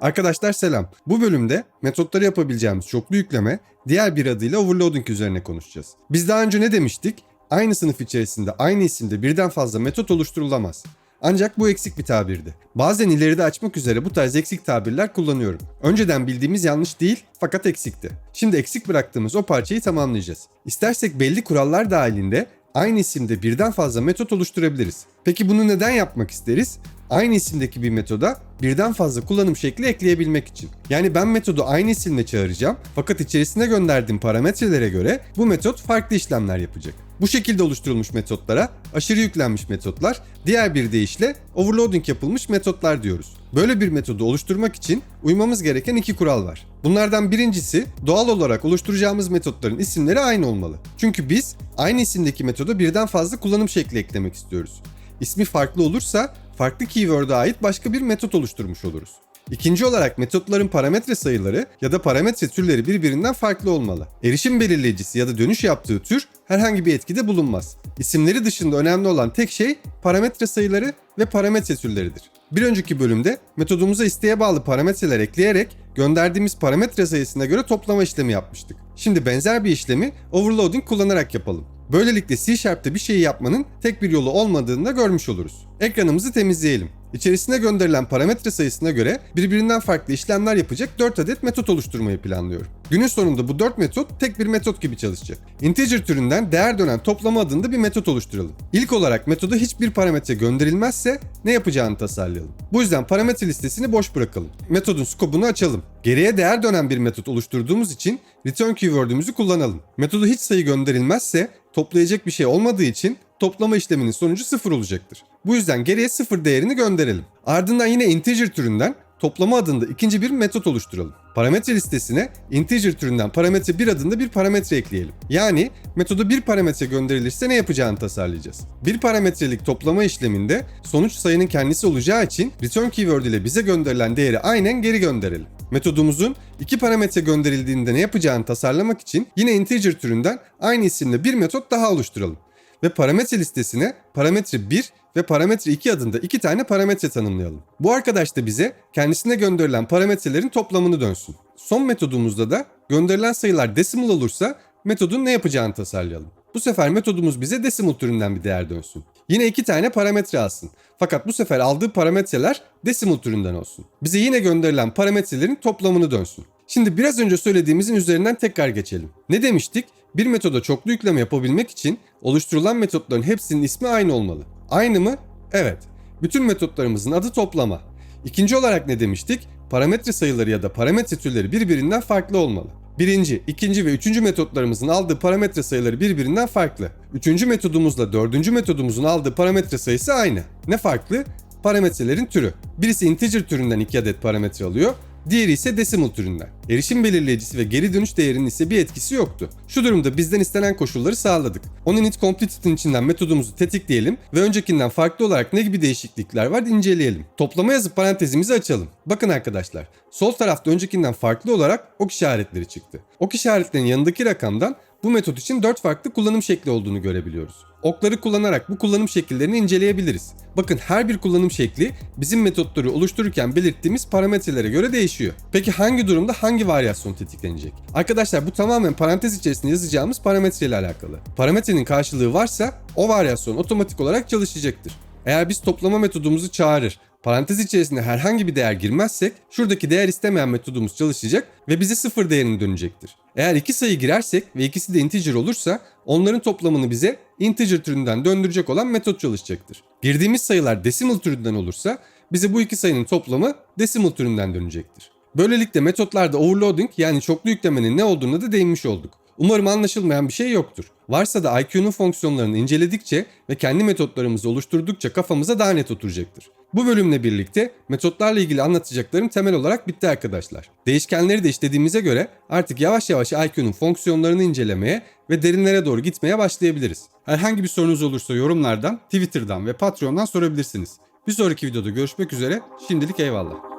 Arkadaşlar selam. Bu bölümde metotları yapabileceğimiz çoklu yükleme, diğer bir adıyla overloading üzerine konuşacağız. Biz daha önce ne demiştik? Aynı sınıf içerisinde aynı isimde birden fazla metot oluşturulamaz. Ancak bu eksik bir tabirdi. Bazen ileride açmak üzere bu tarz eksik tabirler kullanıyorum. Önceden bildiğimiz yanlış değil fakat eksikti. Şimdi eksik bıraktığımız o parçayı tamamlayacağız. İstersek belli kurallar dahilinde aynı isimde birden fazla metot oluşturabiliriz. Peki bunu neden yapmak isteriz? Aynı isimdeki bir metoda birden fazla kullanım şekli ekleyebilmek için. Yani ben metodu aynı isimle çağıracağım fakat içerisine gönderdiğim parametrelere göre bu metot farklı işlemler yapacak. Bu şekilde oluşturulmuş metotlara aşırı yüklenmiş metotlar, diğer bir deyişle overloading yapılmış metotlar diyoruz. Böyle bir metodu oluşturmak için uymamız gereken iki kural var. Bunlardan birincisi doğal olarak oluşturacağımız metotların isimleri aynı olmalı. Çünkü biz aynı isimdeki metoda birden fazla kullanım şekli eklemek istiyoruz. İsmi farklı olursa farklı keyword'a ait başka bir metot oluşturmuş oluruz. İkinci olarak metotların parametre sayıları ya da parametre türleri birbirinden farklı olmalı. Erişim belirleyicisi ya da dönüş yaptığı tür herhangi bir etkide bulunmaz. İsimleri dışında önemli olan tek şey parametre sayıları ve parametre türleridir. Bir önceki bölümde metodumuza isteğe bağlı parametreler ekleyerek gönderdiğimiz parametre sayısına göre toplama işlemi yapmıştık. Şimdi benzer bir işlemi overloading kullanarak yapalım. Böylelikle C Sharp'ta bir şeyi yapmanın tek bir yolu olmadığını da görmüş oluruz. Ekranımızı temizleyelim. İçerisine gönderilen parametre sayısına göre birbirinden farklı işlemler yapacak 4 adet metot oluşturmayı planlıyorum. Günün sonunda bu 4 metot tek bir metot gibi çalışacak. Integer türünden değer dönen toplama adında bir metot oluşturalım. İlk olarak metoda hiçbir parametre gönderilmezse ne yapacağını tasarlayalım. Bu yüzden parametre listesini boş bırakalım. Metodun skobunu açalım. Geriye değer dönen bir metot oluşturduğumuz için return keyword'ümüzü kullanalım. Metoda hiç sayı gönderilmezse toplayacak bir şey olmadığı için toplama işleminin sonucu sıfır olacaktır. Bu yüzden geriye sıfır değerini gönderelim. Ardından yine integer türünden toplama adında ikinci bir metot oluşturalım. Parametre listesine integer türünden parametre 1 adında bir parametre ekleyelim. Yani metoda bir parametre gönderilirse ne yapacağını tasarlayacağız. Bir parametrelik toplama işleminde sonuç sayının kendisi olacağı için return keyword ile bize gönderilen değeri aynen geri gönderelim. Metodumuzun iki parametre gönderildiğinde ne yapacağını tasarlamak için yine integer türünden aynı isimle bir metot daha oluşturalım. Ve parametre listesine parametre 1 ve parametre 2 adında iki tane parametre tanımlayalım. Bu arkadaş da bize kendisine gönderilen parametrelerin toplamını dönsün. Son metodumuzda da gönderilen sayılar decimal olursa metodun ne yapacağını tasarlayalım. Bu sefer metodumuz bize decimal türünden bir değer dönsün. Yine iki tane parametre alsın. Fakat bu sefer aldığı parametreler decimal türünden olsun. Bize yine gönderilen parametrelerin toplamını dönsün. Şimdi biraz önce söylediğimizin üzerinden tekrar geçelim. Ne demiştik? Bir metoda çoklu yükleme yapabilmek için oluşturulan metotların hepsinin ismi aynı olmalı. Aynı mı? Evet. Bütün metotlarımızın adı toplama. İkinci olarak ne demiştik? Parametre sayıları ya da parametre türleri birbirinden farklı olmalı. Birinci, ikinci ve üçüncü metotlarımızın aldığı parametre sayıları birbirinden farklı. Üçüncü metodumuzla dördüncü metodumuzun aldığı parametre sayısı aynı. Ne farklı? Parametrelerin türü. Birisi integer türünden 2 adet parametre alıyor, Diğeri ise decimal türünden. Erişim belirleyicisi ve geri dönüş değerinin ise bir etkisi yoktu. Şu durumda bizden istenen koşulları sağladık. OnInit completed'in içinden metodumuzu tetikleyelim ve öncekinden farklı olarak ne gibi değişiklikler var inceleyelim. Toplama yazıp parantezimizi açalım. Bakın arkadaşlar, sol tarafta öncekinden farklı olarak ok işaretleri çıktı. Ok işaretlerinin yanındaki rakamdan bu metot için 4 farklı kullanım şekli olduğunu görebiliyoruz. Okları kullanarak bu kullanım şekillerini inceleyebiliriz. Bakın her bir kullanım şekli bizim metotları oluştururken belirttiğimiz parametrelere göre değişiyor. Peki hangi durumda hangi varyasyon tetiklenecek? Arkadaşlar bu tamamen parantez içerisinde yazacağımız parametre ile alakalı. Parametrenin karşılığı varsa o varyasyon otomatik olarak çalışacaktır. Eğer biz toplama metodumuzu çağırır, parantez içerisinde herhangi bir değer girmezsek şuradaki değer istemeyen metodumuz çalışacak ve bize sıfır değerini dönecektir. Eğer iki sayı girersek ve ikisi de integer olursa onların toplamını bize integer türünden döndürecek olan metot çalışacaktır. Girdiğimiz sayılar decimal türünden olursa bize bu iki sayının toplamı decimal türünden dönecektir. Böylelikle metotlarda overloading yani çoklu yüklemenin ne olduğuna da değinmiş olduk. Umarım anlaşılmayan bir şey yoktur. Varsa da IQ'nun fonksiyonlarını inceledikçe ve kendi metotlarımızı oluşturdukça kafamıza daha net oturacaktır. Bu bölümle birlikte metotlarla ilgili anlatacaklarım temel olarak bitti arkadaşlar. Değişkenleri de işlediğimize göre artık yavaş yavaş IQ'nun fonksiyonlarını incelemeye ve derinlere doğru gitmeye başlayabiliriz. Herhangi bir sorunuz olursa yorumlardan, Twitter'dan ve Patreon'dan sorabilirsiniz. Bir sonraki videoda görüşmek üzere. Şimdilik eyvallah.